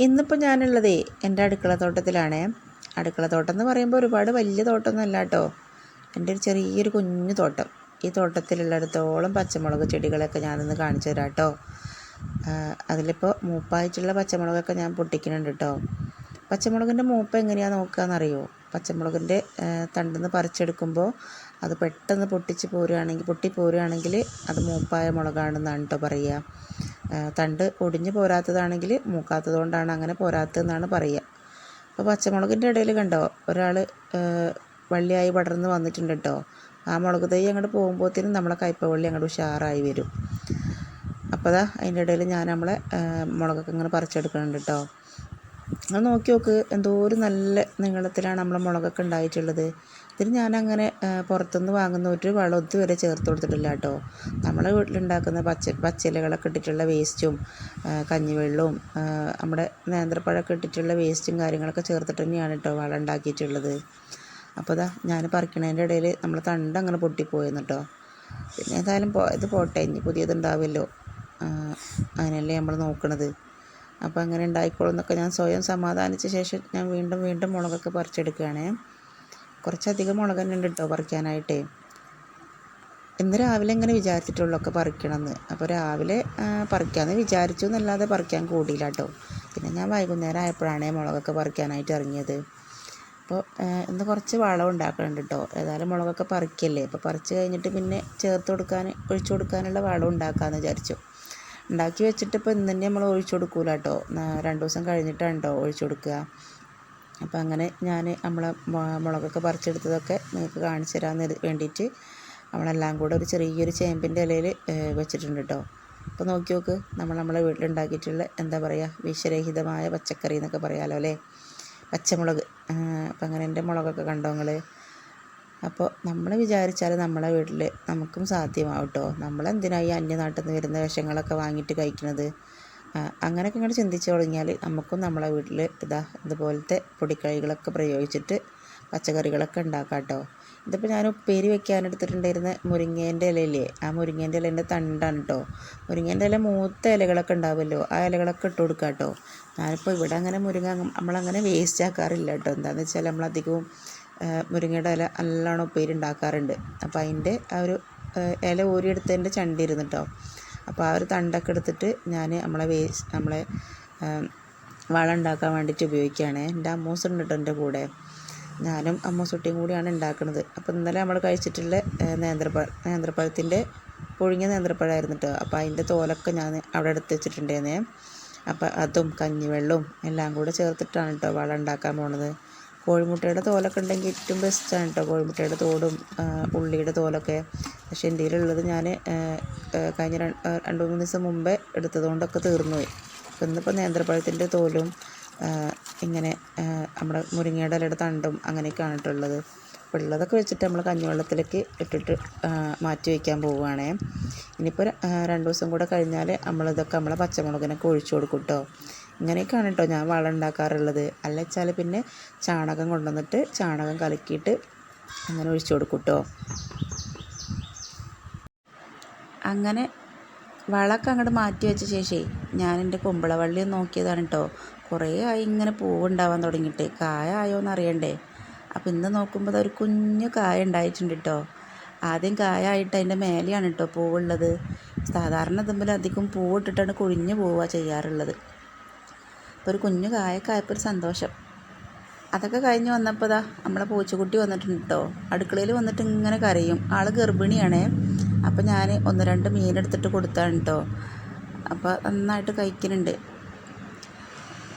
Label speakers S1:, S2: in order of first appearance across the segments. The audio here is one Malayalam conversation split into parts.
S1: ഇന്നിപ്പോൾ ഞാനുള്ളതേ എന്റെ അടുക്കള തോട്ടത്തിലാണ് അടുക്കള തോട്ടം എന്ന് പറയുമ്പോൾ ഒരുപാട് വലിയ തോട്ടമൊന്നും അല്ല കേട്ടോ. എന്റെ ഒരു ചെറിയൊരു കുഞ്ഞു തോട്ടം. ഈ തോട്ടത്തിലുള്ളിടത്തോളം പച്ചമുളക് ചെടികളൊക്കെ ഞാനൊന്ന് കാണിച്ചു തരാം കേട്ടോ. അതിലിപ്പോൾ മൂപ്പായിട്ടുള്ള പച്ചമുളകൊക്കെ ഞാൻ പൊട്ടിക്കുന്നുണ്ട് കേട്ടോ. പച്ചമുളകിന്റെ മൂപ്പ് എങ്ങനെയാണെന്ന് നോക്കുകയെന്നറിയോ പച്ചമുളകിന്റെ തണ്ടെന്ന് പറിച്ചെടുക്കുമ്പോൾ അത് പെട്ടെന്ന് പൊട്ടിച്ച് പോരുകയാണെങ്കിൽ പൊട്ടി പോരുകയാണെങ്കിൽ അത് മൂപ്പായ മുളകാണെന്നാണ് കേട്ടോ പറയുക തണ്ട് ഒടിഞ്ഞു പോരാത്തതാണെങ്കിൽ മൂക്കാത്തത് കൊണ്ടാണ് അങ്ങനെ പോരാത്തതെന്നാണ് പറയുക അപ്പോൾ പച്ചമുളകിന്റെ ഇടയിൽ കണ്ടോ ഒരാൾ വള്ളിയായി പടർന്ന് വന്നിട്ടുണ്ട് കേട്ടോ ആ മുളക് തൈ അങ്ങോട്ട് പോകുമ്പോഴത്തേനും നമ്മളെ കയ്പവള്ളി അങ്ങോട്ട് ഉഷാറായി വരും. അപ്പോൾ അതാ അതിന്റെ ഇടയിൽ ഞാൻ നമ്മളെ മുളകൊക്കെ ഇങ്ങനെ പറിച്ചെടുക്കുന്നുണ്ട് കേട്ടോ അത് നോക്കി നോക്ക് എന്തോ ഒരു നല്ല നീളത്തിലാണ് നമ്മളെ മുളകൊക്കെ ഉണ്ടായിട്ടുള്ളത്. ഇതിന് ഞാനങ്ങനെ പുറത്തുനിന്ന് വാങ്ങുന്ന ഒരു വളം ഇതുവരെ ചേർത്ത് കൊടുത്തിട്ടില്ല കേട്ടോ. നമ്മളെ വീട്ടിലുണ്ടാക്കുന്ന പച്ച പച്ചിലകളൊക്കെ ഇട്ടിട്ടുള്ള വേസ്റ്റും കഞ്ഞിവെള്ളവും നമ്മുടെ നേന്ത്രപ്പഴമൊക്കെ ഇട്ടിട്ടുള്ള വേസ്റ്റും കാര്യങ്ങളൊക്കെ ചേർത്തിട്ട് തന്നെയാണ് കേട്ടോ വളം ഉണ്ടാക്കിയിട്ടുള്ളത്. അപ്പോൾ ഇതാ ഞാൻ പറിക്കണതിന്റെ ഇടയിൽ നമ്മൾ തണ്ട് അങ്ങനെ പൊട്ടിപ്പോയെന്ന് കേട്ടോ. പിന്നെ ഏതായാലും ഇത് പോട്ടെ ഇനി പുതിയതുണ്ടാവുമല്ലോ അങ്ങനെയല്ലേ നമ്മൾ നോക്കണത്. അപ്പോൾ അങ്ങനെ ഉണ്ടായിക്കോളെന്നൊക്കെ ഞാൻ സ്വയം സമാധാനിച്ച ശേഷം ഞാൻ വീണ്ടും വീണ്ടും മുളകൊക്കെ പറിച്ചെടുക്കുകയാണ്. കുറച്ചധികം മുളക് തന്നെ ഉണ്ട് കേട്ടോ പറിക്കാനായിട്ടേ. ഇന്ന് രാവിലെ ഇങ്ങനെ വിചാരിച്ചിട്ടുള്ളൊക്കെ പറിക്കണമെന്ന്. അപ്പോൾ രാവിലെ പറിക്കാമെന്ന് വിചാരിച്ചു എന്നല്ലാതെ പറിക്കാൻ കൂടിയില്ല കേട്ടോ. പിന്നെ ഞാൻ വൈകുന്നേരം ആയപ്പോഴാണ് മുളകൊക്കെ പറിക്കാനായിട്ട് ഇറങ്ങിയത്. അപ്പോൾ ഇന്ന് കുറച്ച് വളം ഉണ്ടാക്കുന്നുണ്ട് കേട്ടോ. ഏതായാലും മുളകൊക്കെ പറിക്കല്ലേ. അപ്പോൾ പറിച്ച് കഴിഞ്ഞിട്ട് പിന്നെ ചേർത്ത് കൊടുക്കാൻ ഒഴിച്ചു കൊടുക്കാനുള്ള വളം ഉണ്ടാക്കാമെന്ന് വിചാരിച്ചു. ഉണ്ടാക്കി വെച്ചിട്ട് ഇപ്പോൾ ഇന്ന് തന്നെ നമ്മൾ ഒഴിച്ചു കൊടുക്കൂല കേട്ടോ. രണ്ട് ദിവസം കഴിഞ്ഞിട്ടാണ് കേട്ടോ ഒഴിച്ചു കൊടുക്കുക. അപ്പോൾ അങ്ങനെ ഞാൻ നമ്മളെ മുളകൊക്കെ പറിച്ചെടുത്തതൊക്കെ നിങ്ങൾക്ക് കാണിച്ചു തരാൻ വേണ്ടിയിട്ട് നമ്മളെല്ലാം കൂടെ ഒരു ചെറിയൊരു ചേമ്പിന്റെ ഇലയിൽ വെച്ചിട്ടുണ്ട് കേട്ടോ. അപ്പോൾ നോക്കി നോക്ക് നമ്മൾ നമ്മളെ വീട്ടിലുണ്ടാക്കിയിട്ടുള്ള എന്താ പറയുക വിഷരഹിതമായ പച്ചക്കറി എന്നൊക്കെ പറയാമല്ലോ അല്ലേ? പച്ചമുളക്. അപ്പം അങ്ങനെ എന്റെ മുളകൊക്കെ കണ്ടോ നിങ്ങൾ? അപ്പോൾ നമ്മൾ വിചാരിച്ചാൽ നമ്മളെ വീട്ടിൽ നമുക്കും സാധ്യമാവും കേട്ടോ ഈ അന്യനാട്ടിൽ നിന്ന് വരുന്ന വിഷങ്ങളൊക്കെ വാങ്ങിയിട്ട് കഴിക്കുന്നത് അങ്ങനെയൊക്കെ ഇങ്ങോട്ട് ചിന്തിച്ചു തുടങ്ങിയാൽ നമുക്കും നമ്മളെ വീട്ടിൽ ഇതാ ഇതുപോലത്തെ പൊടിക്കൈകളൊക്കെ പ്രയോഗിച്ചിട്ട് പച്ചക്കറികളൊക്കെ ഉണ്ടാക്കാം കേട്ടോ ഇതിപ്പോൾ ഞാൻ ഉപ്പേരി വെക്കാനെടുത്തിട്ടുണ്ടായിരുന്ന മുരിങ്ങേന്റെ ഇലയില്ലേ? ആ മുരിങ്ങേന്റെ ഇലേന്റെ തണ്ടാണ് കേട്ടോ മുരിങ്ങേന്റെ ഇല മൂത്ത ഇലകളൊക്കെ ഉണ്ടാവുമല്ലോ ആ ഇലകളൊക്കെ ഇട്ട് കൊടുക്കാം കേട്ടോ ഞാനിപ്പോൾ ഇവിടെ അങ്ങനെ മുരിങ്ങ നമ്മളങ്ങനെ വേസ്റ്റ് ആക്കാറില്ല കേട്ടോ എന്താണെന്ന് വെച്ചാൽ നമ്മളധികവും മുരിങ്ങയുടെ ഇല നല്ലോണം ഉപ്പേരി ഉണ്ടാക്കാറുണ്ട് അപ്പോൾ അതിന്റെ ആ ഒരു ഇല ഊരിയെടുത്തതിന്റെ ചണ്ടി ഇരുന്നു കേട്ടോ അപ്പോൾ ആ ഒരു തണ്ടൊക്കെ എടുത്തിട്ട് ഞാൻ നമ്മളെ വേസ്റ്റ് നമ്മളെ വളം ഉണ്ടാക്കാൻ വേണ്ടിയിട്ട് ഉപയോഗിക്കുകയാണ്. എന്റെ അമ്മൂസ് ഉണ്ട് കേട്ടോ എന്റെ കൂടെ. ഞാനും അമ്മൂസുട്ടിയും കൂടിയാണ് ഉണ്ടാക്കുന്നത് അപ്പോൾ ഇന്നലെ നമ്മൾ കഴിച്ചിട്ടുള്ള നേന്ത്രപ്പഴ നേന്ത്രപ്പഴത്തിന്റെ പുഴുങ്ങിയ നേന്ത്രപ്പഴമായിരുന്നു കേട്ടോ അപ്പോൾ അതിന്റെ തോലൊക്കെ ഞാൻ അവിടെ എടുത്ത് വെച്ചിട്ടുണ്ടായിരുന്നേ. അപ്പോൾ അതും കഞ്ഞിവെള്ളവും എല്ലാം കൂടെ ചേർത്തിട്ടാണ് കേട്ടോ വളം ഉണ്ടാക്കാൻ പോണത്. കോഴിമുട്ടയുടെ തോലൊക്കെ ഉണ്ടെങ്കിൽ ഏറ്റവും ബെസ്റ്റാണ് കേട്ടോ കോഴിമുട്ടയുടെ തോടും ഉള്ളിയുടെ തോലൊക്കെ. പക്ഷേ എന്റെ കയ്യിലുള്ളത് ഞാൻ കഴിഞ്ഞ രണ്ട് മൂന്ന് ദിവസം മുമ്പേ എടുത്തതുകൊണ്ടൊക്കെ തീർന്നുപോയി അപ്പോൾ ഇന്നിപ്പോൾ നേന്ത്രപ്പഴത്തിന്റെ തോലും ഇങ്ങനെ നമ്മുടെ മുരിങ്ങയുടെ ഇലയുടെ തണ്ടും അങ്ങനെയൊക്കെയാണ് കേട്ടുള്ളത് അപ്പോൾ ഉള്ളതൊക്കെ വെച്ചിട്ട് നമ്മൾ കഞ്ഞിവെള്ളത്തിലേക്ക് ഇട്ടിട്ട് മാറ്റി വയ്ക്കാൻ പോവുകയാണേ. ഇനിയിപ്പോൾ രണ്ട് ദിവസം കൂടെ കഴിഞ്ഞാൽ നമ്മളിതൊക്കെ നമ്മളെ പച്ചമുളകിനൊക്കെ ഒഴിച്ചു കൊടുക്കും കേട്ടോ ഇങ്ങനെയൊക്കെയാണ് കേട്ടോ ഞാൻ വളം ഉണ്ടാക്കാറുള്ളത്. അല്ല വെച്ചാൽ പിന്നെ ചാണകം കൊണ്ടുവന്നിട്ട് ചാണകം കലക്കിയിട്ട് അങ്ങനെ ഒഴിച്ചു കൊടുക്കും കേട്ടോ അങ്ങനെ വളമൊക്കെ അങ്ങോട്ട് മാറ്റി വെച്ച ശേഷേ ഞാൻ എന്റെ കുമ്പളവള്ളി നോക്കിയതാണ് കേട്ടോ കുറേ ആയി ഇങ്ങനെ പൂവുണ്ടാവാൻ തുടങ്ങിയിട്ട്. കായ ആയോ എന്ന് അറിയണ്ടേ അപ്പോൾ ഇന്ന് നോക്കുമ്പോൾ അതൊരു കുഞ്ഞു കായ ഉണ്ടായിട്ടുണ്ട് കേട്ടോ ആദ്യം കായ ആയിട്ട് അതിന്റെ മേലെയാണ് കേട്ടോ പൂവുള്ളത്. സാധാരണ തമ്മിൽ അധികം പൂവിട്ടിട്ടാണ് കുഴിഞ്ഞു പോവുക ചെയ്യാറുള്ളത്. അപ്പോൾ ഒരു കുഞ്ഞു കായക്കായപ്പോൾ ഒരു സന്തോഷം. അതൊക്കെ കഴിഞ്ഞ് വന്നപ്പോൾ ദാ നമ്മളെ പൂച്ചക്കുട്ടി വന്നിട്ടുണ്ട്? കേട്ടോ അടുക്കളയിൽ വന്നിട്ട് ഇങ്ങനെ കരയും. ആൾ ഗർഭിണിയാണേ. അപ്പോൾ ഞാൻ ഒന്ന് രണ്ട് മീനെടുത്തിട്ട് കൊടുത്താണ് കേട്ടോ അപ്പോൾ നന്നായിട്ട് കഴിക്കുന്നുണ്ട്.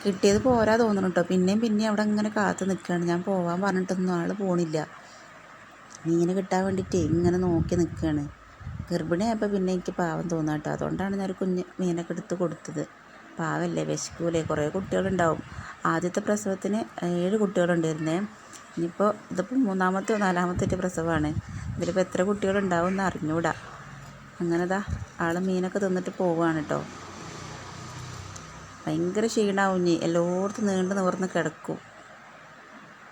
S1: കിട്ടിയത് പോരാ തോന്നുന്നു കേട്ടോ പിന്നെയും പിന്നെയും അവിടെ ഇങ്ങനെ കാത്തു നിൽക്കുകയാണ് ഞാൻ പോകാൻ പറഞ്ഞിട്ടൊന്നും ആൾ പോണില്ല. മീൻ കിട്ടാൻ വേണ്ടിയിട്ട് ഇങ്ങനെ നോക്കി നിൽക്കുകയാണ് ഗർഭിണിയായപ്പോൾ പിന്നെ എനിക്ക് പാവം തോന്നാം കേട്ടോ അതുകൊണ്ടാണ് ഞാൻ കുഞ്ഞ് മീനൊക്കെ എടുത്ത് കൊടുത്തത്. പാവല്ലേ വിശക്കൂലേ കുറേ കുട്ടികളുണ്ടാവും. ആദ്യത്തെ പ്രസവത്തിന് ഏഴ് കുട്ടികളുണ്ടായിരുന്നേ. ഇനിയിപ്പോൾ ഇതിപ്പോൾ മൂന്നാമത്തെ നാലാമത്തെ പ്രസവമാണ്. ഇതിലിപ്പോൾ എത്ര കുട്ടികളുണ്ടാവും എന്ന് അറിഞ്ഞൂടാ. അങ്ങനെതാ ആൾ മീനൊക്കെ തിന്നിട്ട് പോവുകയാണ് കേട്ടോ ഭയങ്കര ക്ഷീണാവും ഇനി. എല്ലായിടത്തും നീണ്ടു നിവർന്ന് കിടക്കും.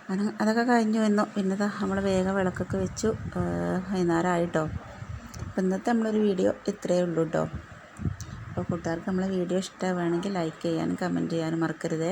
S1: അങ്ങനെ അതൊക്കെ കഴിഞ്ഞു വന്നു. പിന്നെ ഇതാ നമ്മൾ വേഗം വിളക്കൊക്കെ വെച്ചു. വൈകുന്നേരമായിട്ടോ അപ്പം ഇന്നത്തെ നമ്മളൊരു വീഡിയോ ഇത്രയേ ഉള്ളൂ കേട്ടോ
S2: അപ്പോൾ കൂട്ടുകാർക്ക് നമ്മളെ വീഡിയോ ഇഷ്ടമാവുകയാണെങ്കിൽ ലൈക്ക് ചെയ്യാനും കമന്റ് ചെയ്യാനും മറക്കരുതേ.